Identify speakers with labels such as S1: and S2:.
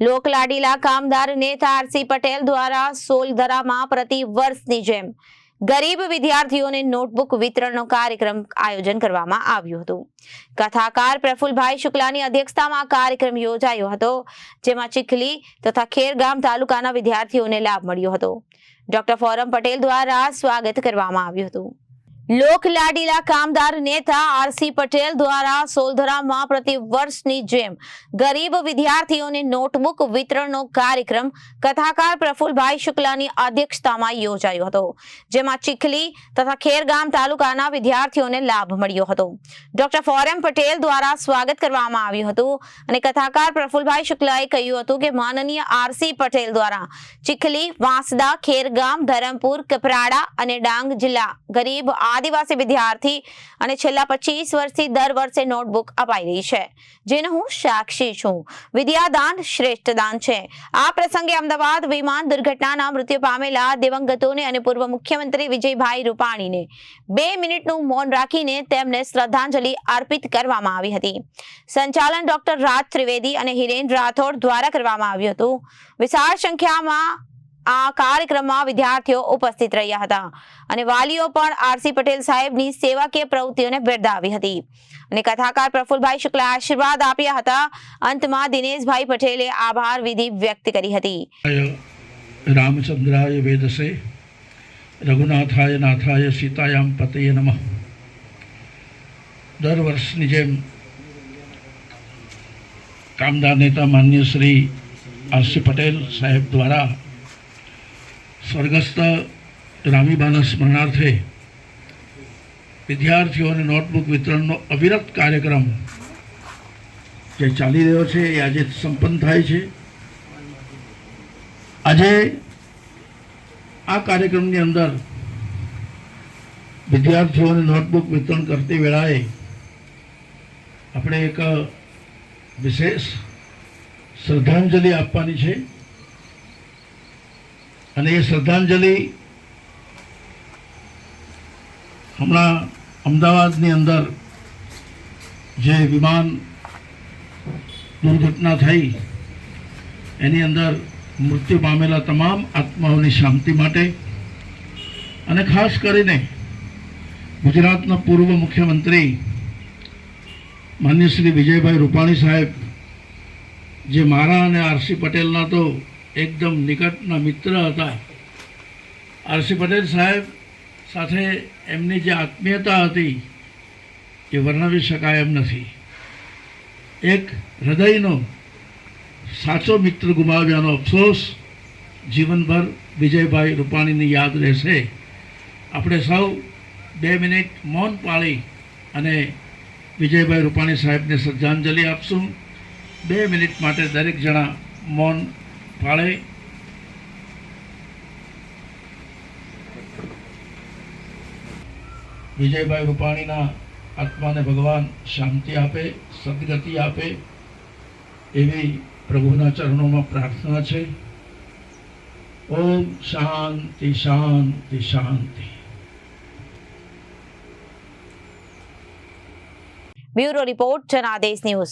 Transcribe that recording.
S1: લોકલાડીલા કામદાર નેતા આરસી પટેલ દ્વારા સોલધરામાં પ્રતિ વર્ષની જેમ ગરીબ વિદ્યાર્થીઓને નોટબુક વિતરણનો કાર્યક્રમ આયોજન કરવામાં આવ્યું હતું. કથાકાર પ્રફુલભાઈ શુક્લાની અધ્યક્ષતામાં કાર્યક્રમ યોજાયો હતો, જેમાં ચીખલી તથા ખેરગામ તાલુકાના વિદ્યાર્થીઓને લાભ મળ્યો હતો. ડોક્ટર ફોરમ પટેલ દ્વારા સ્વાગત કરવામાં આવ્યું હતું. લોકલાડીલા કામદાર નેતા આરસી પટેલ દ્વારા સોલધરામાં પ્રતિ વર્ષની જેમ ગરીબ વિદ્યાર્થીઓને નોટબુક વિતરણનો કાર્યક્રમ કથાકાર પ્રફુલભાઈ શુક્લાની અધ્યક્ષતામાં યોજાયો હતો, જેમાં ચીખલી તથા ખેરગામ તાલુકાના વિદ્યાર્થીઓને લાભ મળ્યો હતો. ડોક્ટર ફોરેમ પટેલ દ્વારા સ્વાગત કરવામાં આવ્યું હતું અને કથાકાર પ્રફુલભાઈ શુક્લાએ કહ્યું હતું કે માનનીય આરસી પટેલ દ્વારા ચીખલી, વાંસદા, ખેરગામ, ધરમપુર, કપરાડા અને ડાંગ જિલ્લા ગરીબ આદિવાસી વિદ્યાર્થી અને છેલ્લા પચીસ વર્ષથી દર વર્ષે નોટબુક અપાઈ રહી છે, જેનો હું સાક્ષી છું. વિદ્યાદાન શ્રેષ્ઠ દાન છે. આ પ્રસંગે અમદાવાદ વિમાન દુર્ઘટનાના મૃત્યુ પામેલા દિવંગતોને અને પૂર્વ મુખ્યમંત્રી વિજયભાઈ રૂપાણીને બે મિનિટનું મૌન રાખીને તેમને શ્રદ્ધાંજલિ અર્પિત કરવામાં આવી હતી. સંચાલન ડોક્ટર રાજ ત્રિવેદી અને હિરેન રાઠોડ દ્વારા કરવામાં આવ્યું હતું. વિશાળ સંખ્યામાં આ કાર્યક્રમમાં વિદ્યાર્થીઓ ઉપસ્થિત રહ્યા હતા અને વાલીઓ પણ આરસી પટેલ સાહેબની સેવાકીય પ્રવૃત્તિઓને બિરદાવી હતી. અને કથાકાર પ્રફુલભાઈ શુક્લા આશીર્વાદ આપ્યા હતા. અંતમાં દિનેશભાઈ પટેલે આભાર વિધિ વ્યક્ત કરી હતી.
S2: રામચંદ્રાય વેદસે, રઘુનાથાય નાથાય સીતાયામ પતયે નમઃ. દર વર્ષની જેમ કામદાર નેતા માન્ય શ્રી આરસી પટેલ સાહેબ દ્વારા સ્વર્ગસ્થ રામીબાના સ્મરણાર્થે વિદ્યાર્થીઓને નોટબુક વિતરણનો અવિરત કાર્યક્રમ જે ચાલી રહ્યો છે એ આજે સંપન્ન થાય છે. આજે આ કાર્યક્રમની અંદર વિદ્યાર્થીઓને નોટબુક વિતરણ કરતી વેળાએ આપણે એક વિશેષ શ્રદ્ધાંજલિ આપવાની છે. અને એ શ્રદ્ધાંજલિ હમણાં અમદાવાદની અંદર જે વિમાન દુર્ઘટના થઈ, એની અંદર મૃત્યુ પામેલા તમામ આત્માઓની શાંતિ માટે અને ખાસ કરીને ગુજરાતના પૂર્વ મુખ્યમંત્રી માન્ય શ્રી વિજયભાઈ રૂપાણી સાહેબ, જે મારા અને આરસી પટેલના તો એકદમ નિકટના મિત્ર હતા. આરસી પટેલ સાહેબ સાથે એમની જે આત્મીયતા હતી, એ વર્ણવી શકાય એમ નથી. એક હૃદયનો સાચો મિત્ર ગુમાવ્યાનો અફસોસ જીવનભર વિજયભાઈ રૂપાણીની યાદ રહેશે. આપણે સૌ બે મિનિટ મૌન પાળી અને વિજયભાઈ રૂપાણી સાહેબને શ્રદ્ધાંજલિ આપશું. બે મિનિટ માટે દરેક જણા મૌન પાળે વિજયભાઈ રૂપાણીના આત્માને ભગવાન શાંતિ આપે, સદગતિ આપે એવી પ્રભુના ચરણોમાં પ્રાર્થના છે. ઓમ શાંતિ શાંતિ શાંતિ.
S1: Bureau report Janadesh news.